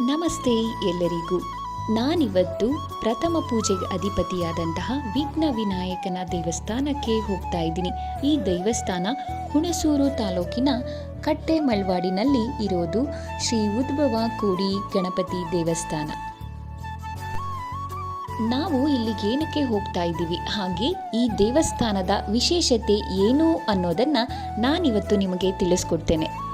ನಮಸ್ತೆ ಎಲ್ಲರಿಗೂ. ನಾನಿವತ್ತು ಪ್ರಥಮ ಪೂಜೆಗೆ ಅಧಿಪತಿಯಾದಂತಹ ವಿಘ್ನ ವಿನಾಯಕನ ದೇವಸ್ಥಾನಕ್ಕೆ ಹೋಗ್ತಾ ಇದ್ದೀನಿ. ಈ ದೇವಸ್ಥಾನ ಹುಣಸೂರು ತಾಲೂಕಿನ ಕಟ್ಟೆ ಮಳ್ವಾಡಿನಲ್ಲಿ ಇರೋದು ಶ್ರೀ ಉದ್ಭವ ಕೂಡಿ ಗಣಪತಿ ದೇವಸ್ಥಾನ. ನಾವು ಇಲ್ಲಿಗೆ ಏನಕ್ಕೆ ಹೋಗ್ತಾ ಇದ್ದೀವಿ? ಹಾಗೆ ಈ ದೇವಸ್ಥಾನದ ವಿಶೇಷತೆ ಏನು ಅನ್ನೋದನ್ನು ನಾನಿವತ್ತು ನಿಮಗೆ ತಿಳಿಸ್ಕೊಡ್ತೇನೆ.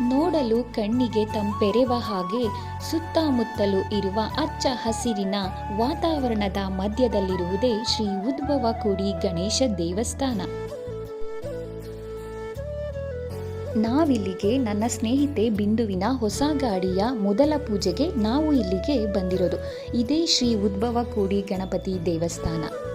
ನೋಡಲು ಕಣ್ಣಿಗೆ ತಂಪೆರೆವ ಹಾಗೆ ಸುತ್ತಮುತ್ತಲು ಇರುವ ಅಚ್ಚ ಹಸಿರಿನ ವಾತಾವರಣದ ಮಧ್ಯದಲ್ಲಿರುವುದೇ ಶ್ರೀ ಉದ್ಭವ ಕುಡಿ ಗಣೇಶ ದೇವಸ್ಥಾನ. ನಾವಿಲ್ಲಿಗೆ ನನ್ನ ಸ್ನೇಹಿತೆ ಬಿಂದುವಿನ ಹೊಸ ಗಾಡಿಯ ಮೊದಲ ಪೂಜೆಗೆ ನಾವು ಇಲ್ಲಿಗೆ ಬಂದಿರೋದು. ಇದೇ ಶ್ರೀ ಉದ್ಭವ ಕೂಡಿ ಗಣಪತಿ ದೇವಸ್ಥಾನ.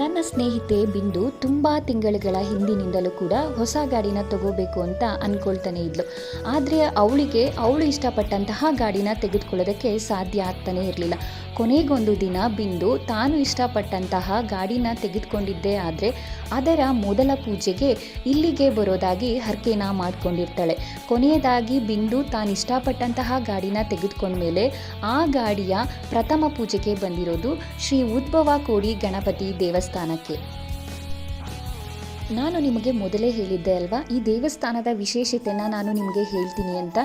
ನನ್ನ ಸ್ನೇಹಿತೆ ಬಿಂದು ತುಂಬ ತಿಂಗಳುಗಳ ಹಿಂದಿನಿಂದಲೂ ಕೂಡ ಹೊಸ ಗಾಡಿನ ತಗೋಬೇಕು ಅಂತ ಅಂದ್ಕೊಳ್ತಾನೆ ಇದ್ಲು. ಆದರೆ ಅವಳಿಗೆ ಅವಳು ಇಷ್ಟಪಟ್ಟಂತಹ ಗಾಡಿನ ತೆಗೆದುಕೊಳ್ಳೋದಕ್ಕೆ ಸಾಧ್ಯ ಆಗ್ತಾನೆ ಇರಲಿಲ್ಲ. ಕೊನೆಗೊಂದು ದಿನ ಬಿಂದು ತಾನು ಇಷ್ಟಪಟ್ಟಂತಹ ಗಾಡಿನ ತೆಗೆದುಕೊಂಡಿದ್ದೇ ಆದರೆ ಅದರ ಮೊದಲ ಪೂಜೆಗೆ ಇಲ್ಲಿಗೆ ಬರೋದಾಗಿ ಹರ್ಕೆನ ಮಾಡ್ಕೊಂಡಿರ್ತಾಳೆ. ಕೊನೆಯದಾಗಿ ಬಿಂದು ತಾನು ಇಷ್ಟಪಟ್ಟಂತಹ ಗಾಡಿನ ತೆಗೆದುಕೊಂಡ್ಮೇಲೆ ಆ ಗಾಡಿಯ ಪ್ರಥಮ ಪೂಜೆಗೆ ಬಂದಿರೋದು ಶ್ರೀ ಉದ್ಭವ ಕೋಡಿ ಗಣಪತಿ ದೇವಸ್ಥಾನಕ್ಕೆ. ನಾನು ನಿಮಗೆ ಮೊದಲೇ ಹೇಳಿದ್ದೆ ಅಲ್ವಾ? ಈ ದೇವಸ್ಥಾನದ ವಿಶೇಷತೆನ ನಾನು ನಿಮಗೆ ಹೇಳ್ತೀನಿ ಅಂತ.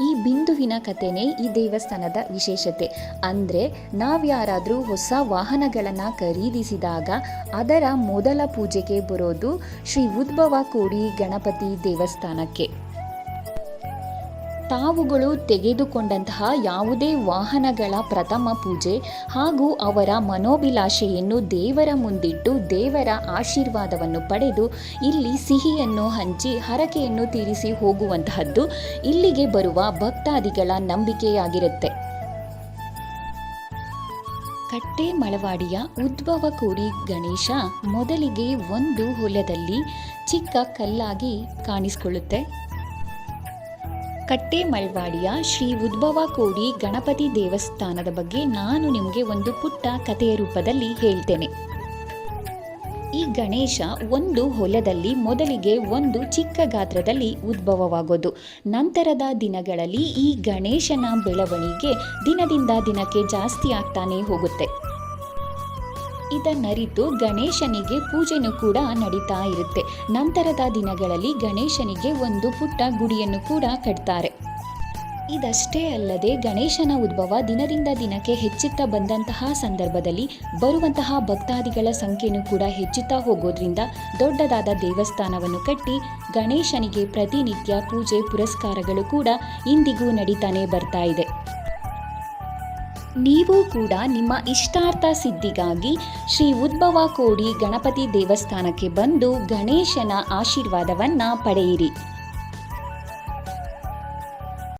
ಈ ಬಿಂದುವಿನ ಕಥೆನೇ ಈ ದೇವಸ್ಥಾನದ ವಿಶೇಷತೆ. ಅಂದರೆ ನಾವ್ಯಾರಾದರೂ ಹೊಸ ವಾಹನಗಳನ್ನು ಖರೀದಿಸಿದಾಗ ಅದರ ಮೊದಲ ಪೂಜೆಗೆ ಬರೋದು ಶ್ರೀ ಉದ್ಭವ ಕೋಡಿ ಗಣಪತಿ ದೇವಸ್ಥಾನಕ್ಕೆ. ತಾವುಗಳು ತೆಗೆದುಕೊಂಡಂತಹ ಯಾವುದೇ ವಾಹನಗಳ ಪ್ರಥಮ ಪೂಜೆ ಹಾಗೂ ಅವರ ಮನೋಭಿಲಾಷೆಯನ್ನು ದೇವರ ಮುಂದಿಟ್ಟು ದೇವರ ಆಶೀರ್ವಾದವನ್ನು ಪಡೆದು ಇಲ್ಲಿ ಸಿಹಿಯನ್ನು ಹಂಚಿ ಹರಕೆಯನ್ನು ತೀರಿಸಿ ಹೋಗುವಂತಹದ್ದು ಇಲ್ಲಿಗೆ ಬರುವ ಭಕ್ತಾದಿಗಳ ನಂಬಿಕೆಯಾಗಿರುತ್ತೆ. ಕಟ್ಟೆ ಮಳವಾಡಿಯ ಉದ್ಭವ ಕೋರಿ ಗಣೇಶ ಮೊದಲಿಗೆ ಒಂದು ಹೊಲದಲ್ಲಿ ಚಿಕ್ಕ ಕಲ್ಲಾಗಿ ಕಾಣಿಸಿಕೊಳ್ಳುತ್ತೆ. ಕಟ್ಟೆ ಮಳ್ವಾಡಿಯ ಶ್ರೀ ಉದ್ಭವ ಕೋಡಿ ಗಣಪತಿ ದೇವಸ್ಥಾನದ ಬಗ್ಗೆ ನಾನು ನಿಮಗೆ ಒಂದು ಪುಟ್ಟ ಕಥೆಯ ರೂಪದಲ್ಲಿ ಹೇಳ್ತೇನೆ. ಈ ಗಣೇಶ ಒಂದು ಹೊಲದಲ್ಲಿ ಮೊದಲಿಗೆ ಒಂದು ಚಿಕ್ಕ ಗಾತ್ರದಲ್ಲಿ ಉದ್ಭವವಾಗೋದು. ನಂತರದ ದಿನಗಳಲ್ಲಿ ಈ ಗಣೇಶನ ಬೆಳವಣಿಗೆ ದಿನದಿಂದ ದಿನಕ್ಕೆ ಜಾಸ್ತಿ ಆಗ್ತಾನೆ ಹೋಗುತ್ತೆ. ಇದನ್ನರಿತು ಗಣೇಶನಿಗೆ ಪೂಜೆನೂ ಕೂಡ ನಡೀತಾ ಇರುತ್ತೆ. ನಂತರದ ದಿನಗಳಲ್ಲಿ ಗಣೇಶನಿಗೆ ಒಂದು ಪುಟ್ಟ ಗುಡಿಯನ್ನು ಕೂಡ ಕಟ್ತಾರೆ. ಇದಷ್ಟೇ ಅಲ್ಲದೆ ಗಣೇಶನ ಉದ್ಭವ ದಿನದಿಂದ ದಿನಕ್ಕೆ ಹೆಚ್ಚುತ್ತಾ ಬಂದಂತಹ ಸಂದರ್ಭದಲ್ಲಿ ಬರುವಂತಹ ಭಕ್ತಾದಿಗಳ ಸಂಖ್ಯೆಯೂ ಕೂಡ ಹೆಚ್ಚುತ್ತಾ ಹೋಗೋದ್ರಿಂದ ದೊಡ್ಡದಾದ ದೇವಸ್ಥಾನವನ್ನು ಕಟ್ಟಿ ಗಣೇಶನಿಗೆ ಪ್ರತಿನಿತ್ಯ ಪೂಜೆ ಪುರಸ್ಕಾರಗಳು ಕೂಡ ಇಂದಿಗೂ ನಡೀತಾನೆ ಬರ್ತಾ ಇದೆ. ನೀವು ಕೂಡ ನಿಮ್ಮ ಇಷ್ಟಾರ್ಥ ಸಿದ್ಧಿಗಾಗಿ ಶ್ರೀ ಉದ್ಭವ ಕೋಡಿ ಗಣಪತಿ ದೇವಸ್ಥಾನಕ್ಕೆ ಬಂದು ಗಣೇಶನ ಆಶೀರ್ವಾದವನ್ನು ಪಡೆಯಿರಿ.